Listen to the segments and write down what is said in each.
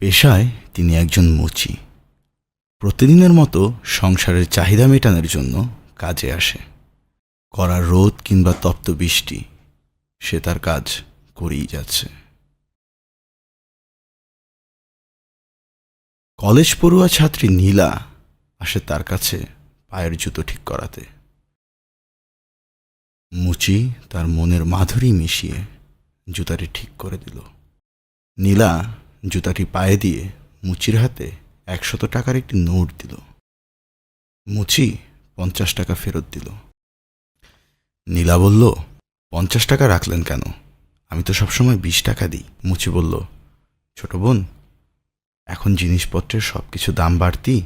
পেশায় তিনি একজন মুচি। প্রতিদিনের মতো সংসারের চাহিদা মেটানোর জন্য কাজে আসে। কড়া রোদ কিংবা তপ্ত বৃষ্টি, সে তার কাজ করেই যাচ্ছে। কলেজ পড়ুয়া ছাত্রী নীলা আসে তার কাছে পায়ের জুতো ঠিক করাতে। মুচি তার মনের মাধুরী মিশিয়ে জুতাটি ঠিক করে দিল। নীলা জুতাটি পায়ে দিয়ে মুচির হাতে একশত টাকার একটি নোট দিল। মুচি পঞ্চাশ টাকা ফেরত দিল। নীলা বলল, পঞ্চাশ টাকা রাখলেন কেন? আমি তো সবসময় বিশ টাকা দিই। মুচি বলল, ছোট বোন, এখন জিনিসপত্রের সব কিছু দাম বাড়তি।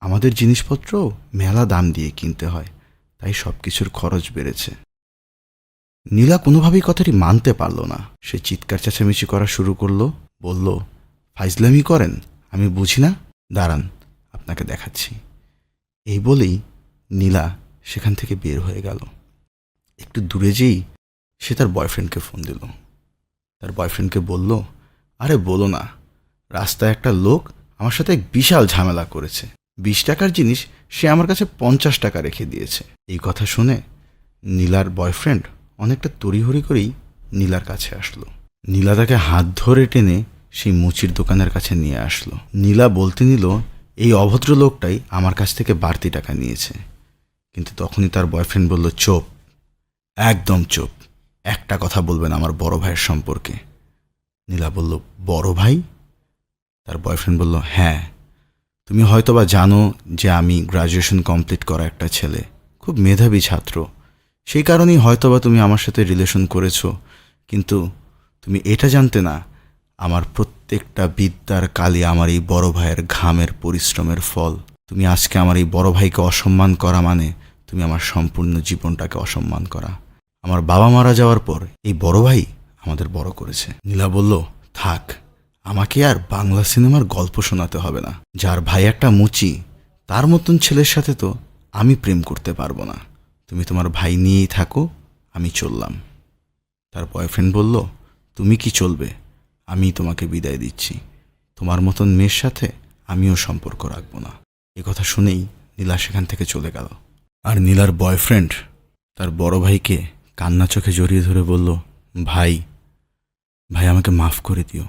আমাদের জিনিসপত্র মেলা দাম দিয়ে কিনতে হয়, তাই সব কিছুর খরচ বেড়েছে। নীলা কোনোভাবেই কথাটি মানতে পারল না। সে চিৎকার চেঁচামেচি করা শুরু করল, বলল ফাইজলামি করেন? আমি বুঝি না? দাঁড়ান, আপনাকে দেখাচ্ছি। এই বলেই নীলা সেখান থেকে বের হয়ে গেল। একটু দূরে যেই সে তার বয়ফ্রেন্ডকে ফোন দিল। তার বয়ফ্রেন্ডকে বলল, আরে বলো না, রাস্তায় একটা লোক আমার সাথে এক বিশাল ঝামেলা করেছে। বিশ টাকার জিনিস সে আমার কাছে পঞ্চাশ টাকা রেখে দিয়েছে। এই কথা শুনে নীলার বয়ফ্রেন্ড অনেকটা তড়িহড়ি করেই নীলার কাছে আসলো। নীলা তাকে হাত ধরে টেনে সেই মুচির দোকানের কাছে নিয়ে আসলো। নীলা বলতে নিল, এই অভদ্র লোকটাই আমার কাছ থেকে বাড়তি টাকা নিয়েছে। কিন্তু তখনই তার বয়ফ্রেন্ড বলল, চোপ, একদম চোপ। একটা কথা বলবেন আমার বড় ভাইয়ের সম্পর্কে। নীলা বলল, বড় ভাই? তার বয়ফ্রেন্ড বলল হ্যাঁ। তুমি হয়তোবা জানো যে আমি গ্রাজুয়েশন কমপ্লিট করা একটা ছেলে, খুব মেধাবী ছাত্র। সেই কারণেই হয়তোবা তুমি আমার সাথে রিলেশন করেছ। কিন্তু তুমি এটা জানতে না আমার প্রত্যেকটা বিদ্যার কালে আমার এই বড় ভাইয়ের ঘামের পরিশ্রমের ফল। তুমি আজকে আমার এই বড় ভাইকে অসম্মান করা মানে তুমি আমার সম্পূর্ণ জীবনটাকে অসম্মান করা। আমার বাবা মারা যাওয়ার পর এই বড় ভাই আমাদের বড় করেছে। নীলা বলল, থাক, আমাকে আর বাংলা সিনেমার গল্প শোনাতে হবে না। যার ভাই একটা মুচি, তার মতন ছেলের সাথে তো আমি প্রেম করতে পারব না। তুমি তোমার ভাই নিয়েই থাকো, আমি চললাম। তার বয়ফ্রেন্ড বলল, তুমি কি চলবে? আমি তোমাকে বিদায় দিচ্ছি। তোমার মতন মেয়ের সাথে আমিও সম্পর্ক রাখব না। এ কথা শুনেই নীলা সেখান থেকে চলে গেল। আর নীলার বয়ফ্রেন্ড তার বড় ভাইকে কান্না চোখে জড়িয়ে ধরে বলল, ভাই ভাই, আমাকে মাফ করে দিও।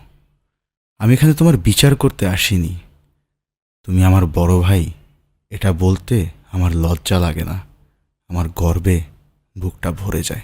আমি এখানে তোমার বিচার করতে আসিনি। তুমি আমার বড় ভাই। এটা বলতে আমার লজ্জা লাগে না। আমার গর্বে বুকটা ভরে যায়।